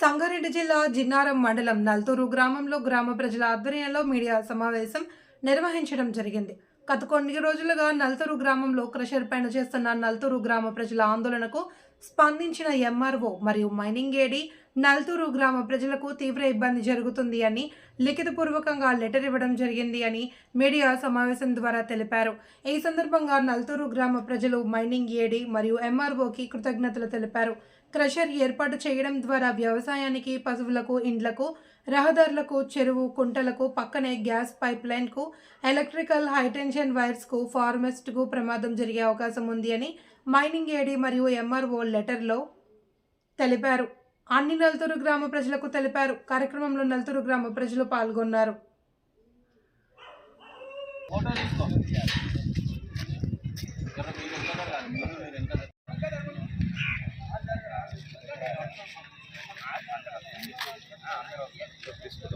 సంగారెడ్డి జిల్లా జిన్నారం మండలం నల్తూరు గ్రామంలో గ్రామ ప్రజల ఆధ్వర్యంలో మీడియా సమావేశం నిర్వహించడం జరిగింది. గత కొన్ని రోజులుగా నల్తూరు గ్రామంలో క్రషర్ పైన చేస్తున్న నల్తూరు గ్రామ ప్రజల ఆందోళనకు స్పందించిన ఎంఆర్ఓ మరియు మైనింగ్ ఏడి నల్తూరు గ్రామ ప్రజలకు తీవ్ర ఇబ్బంది జరుగుతుంది అని లిఖితపూర్వకంగా లెటర్ ఇవ్వడం జరిగింది అని మీడియా సమావేశం ద్వారా తెలిపారు. ఈ సందర్భంగా నల్తూరు గ్రామ ప్రజలు మైనింగ్ ఏడి మరియు ఎంఆర్ఓకి కృతజ్ఞతలు తెలిపారు. క్రషర్ ఏర్పాటు చేయడం ద్వారా వ్యవసాయానికి పశువులకు ఇండ్లకు రహదారులకు చెరువు కుంటలకు పక్కనే గ్యాస్ పైప్ లైన్కు ఎలక్ట్రికల్ హైటెన్షన్ వైర్స్కు ఫార్మస్ట్కు ప్రమాదం జరిగే అవకాశం ఉంది అని మైనింగ్ ఏడీ మరియు ఎంఆర్ఓ లెటర్లో తెలిపారు. అన్ని నలుతురు గ్రామ ప్రజలకు తెలిపారు. కార్యక్రమంలో నలుతురు గ్రామ ప్రజలు పాల్గొన్నారు. ఫోటో తీసుకో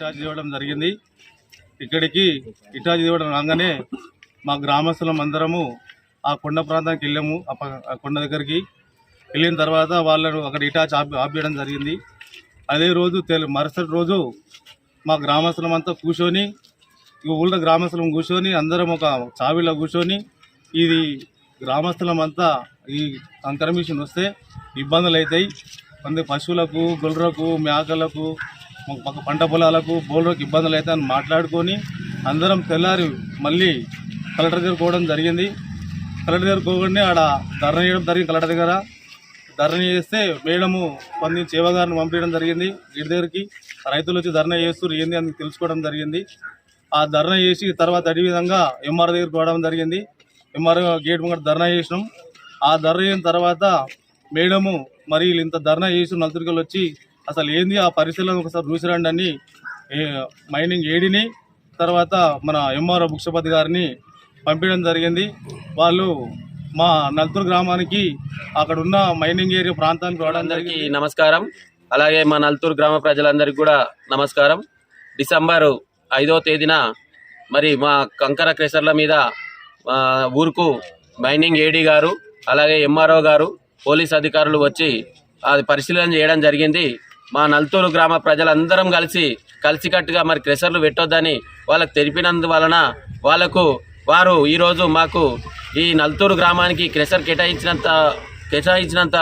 ఇటాచి ఇవ్వడం జరిగింది. ఇక్కడికి ఇటాచి ఇవ్వడం రాగానే మా గ్రామస్తులం అందరము ఆ కొండ ప్రాంతానికి వెళ్ళాము. ఆ కొండ దగ్గరికి వెళ్ళిన తర్వాత వాళ్ళను అక్కడ ఇటాచి ఆపి ఆపేయడం జరిగింది. అదే రోజు తెలు మరుసటి రోజు మా గ్రామస్తులం అంతా కూర్చొని ఊళ్ళో గ్రామస్తులం కూర్చొని అందరం ఒక చావిలో కూర్చొని ఇది గ్రామస్తులం అంతా ఈ కంకర మిషన్ వస్తే ఇబ్బందులు అవుతాయి కొంత పశువులకు గుర్రకు మేకలకు పంట పొలాలకు బోర్లకు ఇబ్బందులు అయితే అని మాట్లాడుకొని అందరం తెల్లారి మళ్ళీ కలెక్టర్ దగ్గర పోవడం జరిగింది. కలెక్టర్ దగ్గర పోకుండా ఆడ ధర్నా చేయడం జరిగింది కలెక్టర్ దగ్గర. ధర్నా చేస్తే మేడము స్పందించి చేవగారిని పంపించడం జరిగింది. ఇంటి దగ్గరికి రైతులు వచ్చి ధర్నా చేస్తూ ఏంది అని తెలుసుకోవడం జరిగింది. ఆ ధర్నా చేసి తర్వాత అదే విధంగా ఎంఆర్ దగ్గరికి పోవడం జరిగింది. ఎంఆర్ గేట్ ముంగట ధర్నా చేసినాం. ఆ ధర్నా చేసిన తర్వాత మేడము మరి వీళ్ళు ఇంత ధర్నా చేసి నలుతురికలు వచ్చి అసలు ఏంది ఆ పరిశీలన ఒకసారి చూసిరండి అని మైనింగ్ ఏడిని తర్వాత మన ఎంఆర్ఓ బుక్షపతి గారిని పంపించడం జరిగింది. వాళ్ళు మా నల్తూరు గ్రామానికి అక్కడ ఉన్న మైనింగ్ ఏరియా ప్రాంతానికి రావడం జరిగింది. నమస్కారం. అలాగే మా నల్తూరు గ్రామ ప్రజలందరికీ కూడా నమస్కారం. డిసెంబర్ ఐదో తేదీన మరి మా కంకర క్రెషర్ల మీద ఊరుకు మైనింగ్ ఏడీ గారు అలాగే ఎంఆర్ఓ గారు పోలీస్ అధికారులు వచ్చి అది పరిశీలన చేయడం జరిగింది. మా నల్తూరు గ్రామ ప్రజలందరం కలిసి కలిసికట్టుగా మరి క్రెషర్లు పెట్టొద్దని వాళ్ళకు తెలిపినందువలన వాళ్ళకు వారు ఈరోజు మాకు ఈ నల్తూరు గ్రామానికి క్రెషర్ కేటాయించినంత కేటాయించినంత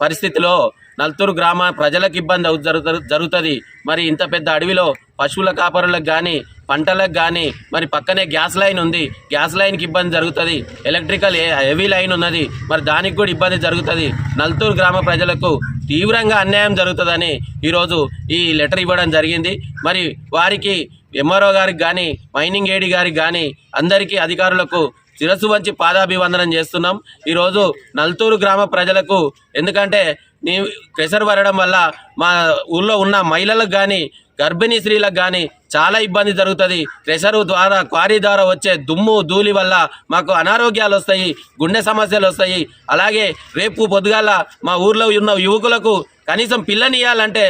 పరిస్థితిలో నల్తూరు గ్రామ ప్రజలకు ఇబ్బంది జరుగుత- జరుగుతుంది. మరి ఇంత పెద్ద అడవిలో పశువుల కాపరులకు కానీ పంటలకు కానీ మరి పక్కనే గ్యాస్ లైన్ ఉంది. గ్యాస్ లైన్కి ఇబ్బంది జరుగుతుంది. ఎలక్ట్రికల్ ఏ- హెవీ లైన్ ఉన్నది. మరి దానికి కూడా ఇబ్బంది జరుగుతుంది. నల్తూరు గ్రామ ప్రజలకు తీవ్రంగా అన్యాయం జరుగుతుందని ఈరోజు ఈ లెటర్ ఇవ్వడం జరిగింది. మరి వారికి ఎంఆర్ఓ గారికి కానీ మైనింగ్ ఏడి గారికి కానీ అందరికీ అధికారులకు శిరస్సు వంచి పాదాభివందనం చేస్తున్నాం. ఈరోజు నల్తూరు గ్రామ ప్రజలకు ఎందుకంటే నీ ప్రెషర్ పడడం వల్ల మా ఊళ్ళో ఉన్న మహిళలకు కానీ గర్భిణీ స్త్రీలకు కానీ చాలా ఇబ్బంది జరుగుతుంది. ప్రెషర్ ద్వారా క్వారీ ద్వారా వచ్చే దుమ్ము ధూళి వల్ల మాకు అనారోగ్యాలు వస్తాయి గుండె సమస్యలు వస్తాయి. అలాగే రేపు పొద్దుగాల మా ఊర్లో ఉన్న యువకులకు కనీసం పిల్లనియాలంటే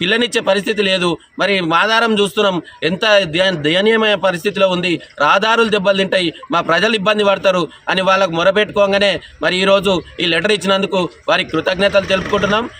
పిల్లనిచ్చే పరిస్థితి లేదు. మరి మాదారం చూస్తున్నాం. ఎంత దయ- దయనీయమైన పరిస్థితిలో ఉంది. రహదారులు దెబ్బలు తింటాయి. మా ప్రజలు ఇబ్బంది పడతారు అని వాళ్ళకు మొరపెట్టుకోగానే మరి ఈరోజు ఈ లెటర్ ఇచ్చినందుకు వారికి కృతజ్ఞతలు తెలుపుకుంటున్నాం.